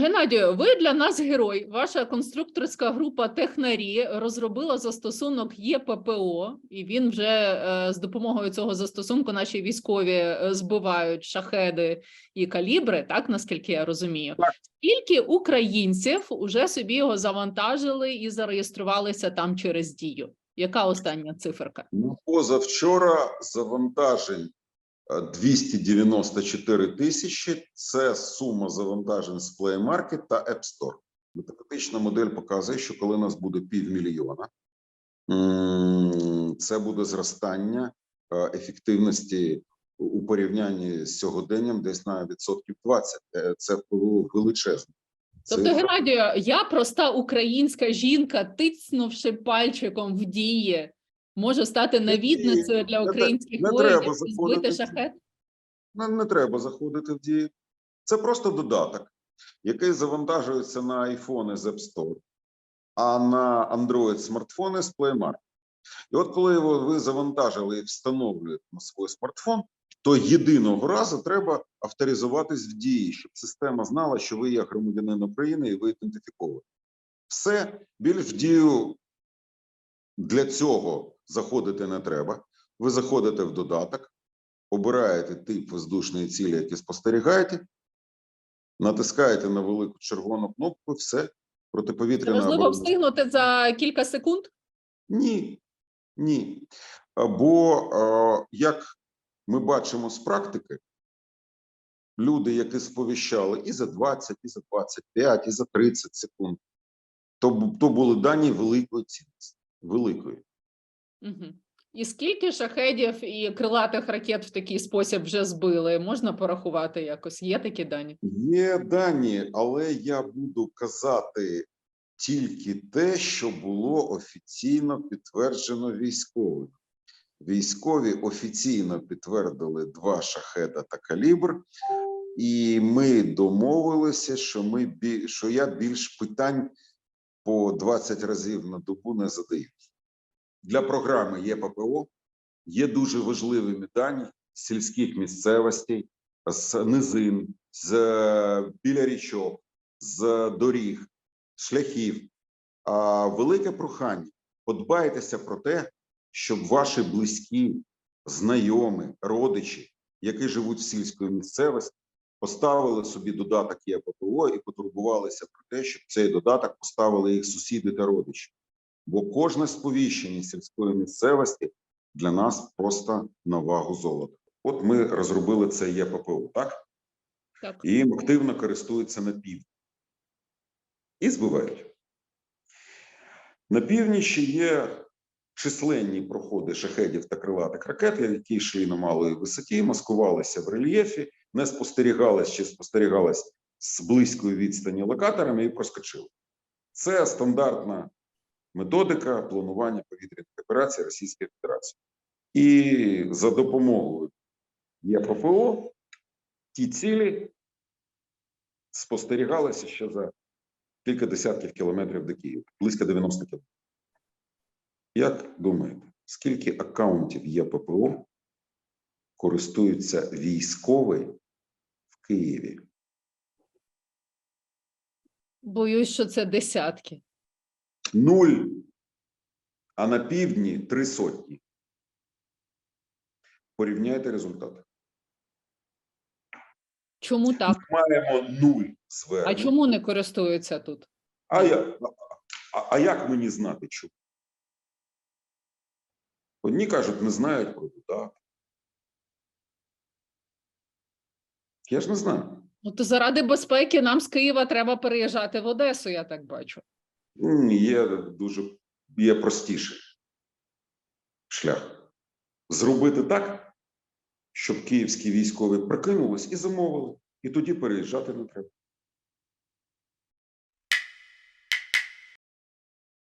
Геннадію, ви для нас герой. Ваша конструкторська група технарі розробила застосунок ЄППО, і він вже е, з допомогою цього застосунку наші військові е, збивають шахеди і калібри, так наскільки я розумію. Скільки українців уже собі його завантажили і зареєструвалися там через дію? Яка остання циферка? Ну, позавчора завантажень 294 тисячі. Це сума завантажень з Play Market та App Store. Математична модель показує, що коли нас буде півмільйона, це буде зростання е, ефективності у- порівнянні з сьогоденням десь на відсотків 20. Е, Це величезно. Тобто. Геннадію, я проста українська жінка, тицнувши пальчиком в дії, можу стати навідницею для українських не воїнів треба і збити шахет. Не, не треба заходити в дію. Це просто додаток, який завантажується на iPhone з App Store, а на Android смартфони з Play Market. І от коли його ви завантажили і встановлюєте на свій смартфон, то єдиного разу треба авторизуватись в дії, щоб система знала, що ви є громадянин України і ви ідентифіковані. Все більш в дію для цього заходити не треба. Ви заходите в додаток, обираєте тип воздушної цілі, які спостерігаєте, натискаєте на велику червону кнопку, все, протиповітряна Можливо, встигнути за кілька секунд. Ні, ні. Бо, як ми бачимо з практики, люди, які сповіщали і за 20, і за 25, і за 30 секунд, то, то були дані великої цінності. Великої. Угу. І скільки шахедів і крилатих ракет в такий спосіб вже збили? Можна порахувати якось? Є такі дані? Є дані, але я буду казати тільки те, що було офіційно підтверджено військовими. Військові офіційно підтвердили два шахеда та калібр, і ми домовилися, що ми що я більш питань по 20 разів на добу не задаю. Для програми ЄППО є дуже важливими дані сільських місцевостей, з низин, з е, біля річок, з доріг, шляхів. А велике прохання подбайтеся про те, щоб ваші близькі, знайомі, родичі, які живуть в сільській місцевості, поставили собі додаток ЄППО і потурбувалися про те, щоб цей додаток поставили їх сусіди та родичі. Бо кожне сповіщення сільської місцевості для нас просто на вагу золота. От ми розробили це ЄППО, так? Так. І їм активно користуються на півдні. І збивають. На північі є численні проходи шахедів та крилатих ракет, які йшли на малої висоті, маскувалися в рельєфі, не спостерігалися чи спостерігалися з близької відстані локаторами і проскочили. Це стандартна методика планування повітряних операцій Російської Федерації. І за допомогою ЄППО ті цілі спостерігалися ще за кілька десятків кілометрів до Києва, близько 90 кілометрів. Як думаєте, скільки аккаунтів ЄППО користуються військовий в Києві? Боюсь, що це десятки. Нуль. А на півдні три сотні. Порівняйте результати. Чому так? Ми Маємо нуль А чому не користуються тут? А, я, а, а як мені знати, чому? Одні кажуть, не знають про додаток. Я ж не знаю. Ну, то заради безпеки нам з Києва треба переїжджати в Одесу, я так бачу. М, Є дуже є простіший шлях. Зробити так, щоб київські військові прикинулись і замовили, і тоді переїжджати не треба.